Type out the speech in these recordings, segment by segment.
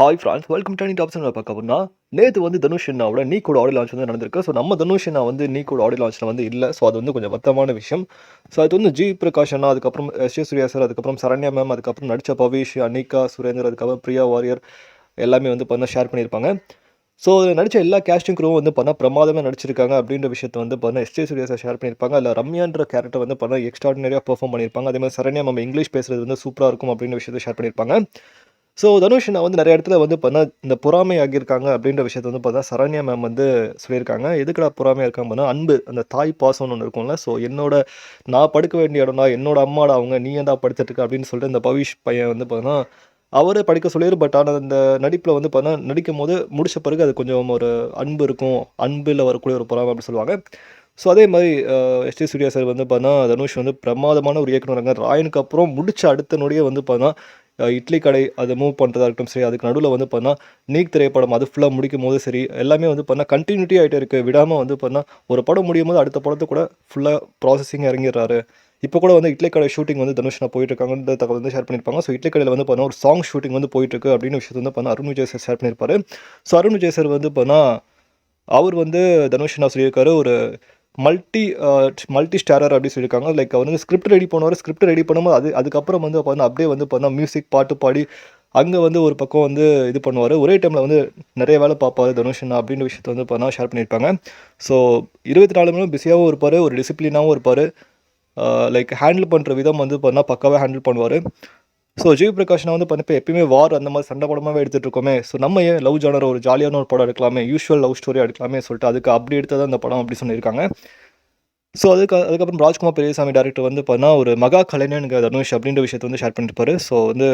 Hi friends welcome to tops பார்க்க போனா நேற்று வந்து தனுஷ் அண்ணாவோட நீ கூட ஆடியோ லான்ச் வந்து நடந்திருக்கு. ஸோ நம்ம தனுஷ் அண்ணா வந்து நீ கூட ஆடியோ லான்ச்சில் வந்து இல்லை. ஸோ அது வந்து கொஞ்சம் வருத்தமான விஷயம். ஸோ அது வந்து ஜி பிரகாஷ் அண்ணா அதுக்கப்புறம் எஸ் ஏ சூர்யா சார் அதுக்கப்புறம் சரண்யா மேம் அதுக்கப்புறம் நடித்த பவிஷ் அனிகா சுரேந்தர் அதுக்கப்புறம் பிரியா வாரியர் எல்லாமே வந்து பார்த்தா ஷேர் பண்ணியிருப்பாங்க. ஸோ நடித்த எல்லா கேஸ்டிங் க்ரூவும் வந்து பண்ணால் பிரமாதமாக நடிச்சிருக்காங்க அப்படின்ற விஷயத்தை வந்து பண்ண எஸ்டே சார் ஷேர் பண்ணியிருப்பாங்க. அதில் ரம்யான்ற கேரக்டர் வந்து பண்ண எக்ஸ்ட்ராடினரியாக பெர்ஃபார்ம் பண்ணியிருப்பாங்க. அதே மாதிரி சரண்யா நம்ம இங்கிலீஷ் பேசுறது வந்து சூப்பராக இருக்கும் அப்படின்ற விஷயத்தை ஷேர் பண்ணியிருப்பாங்க. ஸோ தனுஷ் நான் வந்து நிறைய இடத்துல வந்து பார்த்தா இந்த பொறாமை ஆகியிருக்காங்க அப்படின்ற விஷயத்த வந்து பார்த்தா சரண்யா மேம் வந்து சொல்லியிருக்காங்க. எதுக்குடா பொறாமையாக இருக்காங்க பார்த்தா அன்பு அந்த தாய் பாசம்னு ஒன்று இருக்கும்ல. ஸோ என்னோட நான் படுக்க வேண்டிய இடம்னா என்னோட அம்மாடா அவங்க நீ ஏன்டா படுத்துட்டு இருக்க அப்படின்னு சொல்லிட்டு இந்த பவிஷ் பையன் வந்து பார்த்தோன்னா அவரே படிக்க சொல்லிடு பட் ஆனால் அந்த நடிப்பில் வந்து பார்த்தா நடிக்கும் போது முடிச்ச பிறகு அது கொஞ்சம் ஒரு அன்பு இருக்கும். அன்பில் வரக்கூடிய ஒரு பொறாமை அப்படின்னு சொல்லுவாங்க. ஸோ அதே மாதிரி எஸ்டி சூர்யா சார் வந்து பார்த்தா தனுஷ் வந்து பிரமாதமான ஒரு இயக்குனர் ராயனுக்கு அப்புறம் முடிச்ச அடுத்த நொடியே வந்து பார்த்தா இட்லி கடை அதை மூவ் பண்ணுறதா இருக்கட்டும் சரி அதுக்கு நடுவில் வந்து பார்த்தா நீக் திரைப்படம் அது ஃபுல்லாக முடிக்கும் போது சரி எல்லாமே வந்து பார்த்தா கண்டினியூட்டி ஆகிட்டே இருக்குது விடாமல் வந்து பார்த்தா ஒரு படம் முடியும் போது அடுத்த படத்தை கூட ஃபுல்லாக ப்ராசஸிங் இறங்கிடுறாரு. இப்போ கூட வந்து இட்லி கடை ஷூட்டிங் வந்து தனுஷ் நான் தகவல் வந்து ஷேர் பண்ணியிருப்பாங்க. ஸோ இட்லி கடையில் வந்து பார்த்தா ஒரு சாங் ஷூட்டிங் வந்து போயிட்டு இருக்கு அப்படின்னு விஷயத்தை வந்து பார்த்தா அருண் விஜய் சார் ஷேர் பண்ணியிருப்பாரு. ஸோ அருண் விஜய் சார் வந்து பார்த்தா அவர் வந்து தனுஷ் நான் சொல்லியிருக்காரு ஒரு மல்டி மல்டி ஸ்டாரர் அப்படி சொல்லியிருக்காங்க. லைக் அவர் வந்து ஸ்கிரிப்ட் ரெடி பண்ணுவார் ஸ்கிரிப்ட் ரெடி பண்ணும்போது அது அதுக்கப்புறம் வந்து பார்த்தா அப்படியே வந்து பார்த்தா மியூசிக் பாட்டு பாடி அங்கே வந்து ஒரு பக்கம் வந்து இது பண்ணுவார். ஒரே டைமில் வந்து நிறைய வேலை பார்ப்பார் தனுஷன் அப்படின்ற விஷயத்த வந்து பார்த்தா ஷேர் பண்ணியிருப்பாங்க. ஸோ இருபத்தி நாலு மணி பிஸியாகவும் இருப்பார் ஒரு டிசிப்ளினாகவும் இருப்பார். லைக் uh, ஹேண்டில் பண்ணுற விதம் வந்து பார்த்தா பக்காவாக ஹேண்டில் பண்ணுவார். ஸோ ஜிவி நான் வந்து பண்ணப்போ எப்பயுமே வார் அந்த மாதிரி சண்டை படமாகவே எடுத்துகிட்டு இருக்கோமே. ஸோ நம்ம ஏன் லவ் ஜானர் ஒரு ஜாலியான ஒரு படம் எடுக்கலாமே? யூஸ்வல் லவ் ஸ்டோரி எடுக்கலாமே சொல்லிட்டு அதுக்கு அப்படி எடுத்தது அந்த படம் அப்படி சொல்லியிருக்காங்க. ஸோ அதுக்கு அதுக்கப்புறம் ராஜ்குமார் பெரியசாமி டேரக்டர் வந்து பார்த்தா ஒரு மகா கலைஞனுங்க தனுஷ் அப்படின்ற விஷயத்தை வந்து ஷேர் பண்ணிருப்பாரு. ஸோ வந்து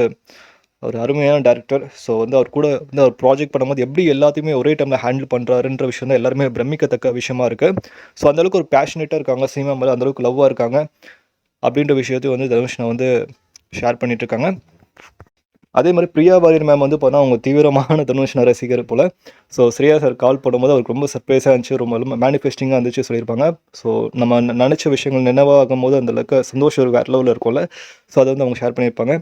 ஒரு அருமையான டேரக்டர் ஸோ வந்து அவர் கூட வந்து அவர் ப்ராஜெக்ட் பண்ணும்போது எப்படி எல்லாத்தையுமே ஒரே டைமில் ஹேண்டில் பண்ணுறாருன்ற விஷயம் தான் எல்லாருமே பிரமிக்கத்தக்க விஷயமா இருக்குது ஸோ அந்தளவுக்கு ஒரு பேஷனேட்டாக இருக்காங்க சினிமா மேலே அந்தளவுக்கு லவ்வாக இருக்காங்க. அப்படின்ற விஷயத்தையும் வந்து தனுஷ் நான் வந்து ஷேர் பண்ணிகிட்ருக்காங்க அதே மாதிரி பிரியா வாரியர் மேம் வந்து பார்த்தா அவங்க தீவிரமான தனுஷ்ன ரசிகர் போல். ஸோ ஸ்ரேயா சார் கால் பண்ணும்போது அவருக்கு ரொம்ப சர்ப்ரைஸாக இருந்துச்சு. ரொம்ப மேனிஃபெஸ்டிங்காக இருந்துச்சு சொல்லியிருப்பாங்க. ஸோ நம்ம நினச்ச விஷயங்கள் நினைவாகும் போது அந்த அளவுக்கு சந்தோஷம் ஒரு வேறு லெவலில் இருக்கும்ல. ஸோ அதை வந்து அவங்க ஷேர் பண்ணியிருப்பாங்க.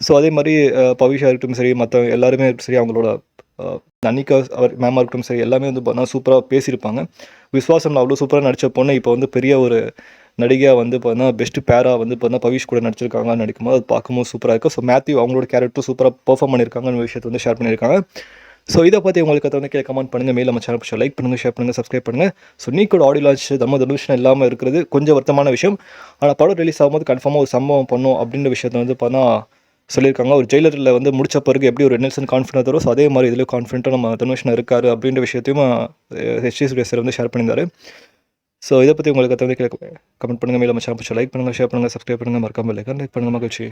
ஸோ அதே மாதிரி பவிஷா இருக்கட்டும் சரி மற்ற எல்லாருமே சரி அவங்களோட அஹ், அவர் மேமாக இருக்கட்டும் சரி எல்லாமே வந்து பார்த்தா சூப்பராக பேசியிருப்பாங்க. விஸ்வாசம் அவ்வளோ சூப்பராக நடித்த பொண்ணு இப்போ வந்து பெரிய ஒரு நடிகையாக வந்து பார்த்தீங்கன்னா பெஸ்ட் பேராக வந்து பார்த்தா பவிஷ் கூட நடிச்சிருக்காங்க நடிக்கும்போது அது பார்க்கும்போது சூப்பராக இருக்கும் ஸோ மேத்யூ அவங்களோட கேரக்டர் சூப்பராக பெர்ஃபார்ம் பண்ணியிருக்காங்கன்னு விஷயத்தை வந்து ஷேர் பண்ணியிருக்காங்க. ஸோ இதை பற்றி உங்களுக்கு அதை வந்து கீழே கமெண்ட் பண்ணுங்கள் மேலே நம்ம சேனல் பிடிச்சா லைக் பண்ணுங்கள் ஷேர் பண்ணுங்கள் சப்ஸ்கிரைப் பண்ணுங்கள் ஸோ நீ கூட ஆடியோ லான்ச் தம்ம தனுஷன் இல்லாமல் இருக்கிறது கொஞ்சம் வருத்தமான விஷயம். ஆனால் படம் ரிலீஸ் ஆகும்போது கன்ஃபார்மாக ஒரு சம்பவம் பண்ணும் அப்படின்ற விஷயத்தை வந்து பார்த்தா சொல்லியிருக்காங்க. ஒரு ஜெயிலரில் வந்து முடிச்ச பிறகு எப்படி ஒரு நெல்சன் கான்ஃபிடன்ட் வரும் ஸோ அதே மாதிரி இதில் கான்ஃபிடென்ட்டாக நம்ம தனுஷன் இருக்காரு அப்படின்ற விஷயத்தையும் ஹெச்டி சுரேஷ் வந்து ஷேர் பண்ணியிருந்தாரு. ஸோ இதை பற்றி உங்களுக்கு தகுந்த கீழே கமெண்ட் பண்ணுங்கள் மேலே நம்ம சேனல் லைக் பண்ணுங்கள் ஷேர் பண்ணுங்கள் சப்ஸ்கிரைப் பண்ணுங்கள் மறக்காமல் லைக் பண்ணுங்கள் மகிழ்ச்சி.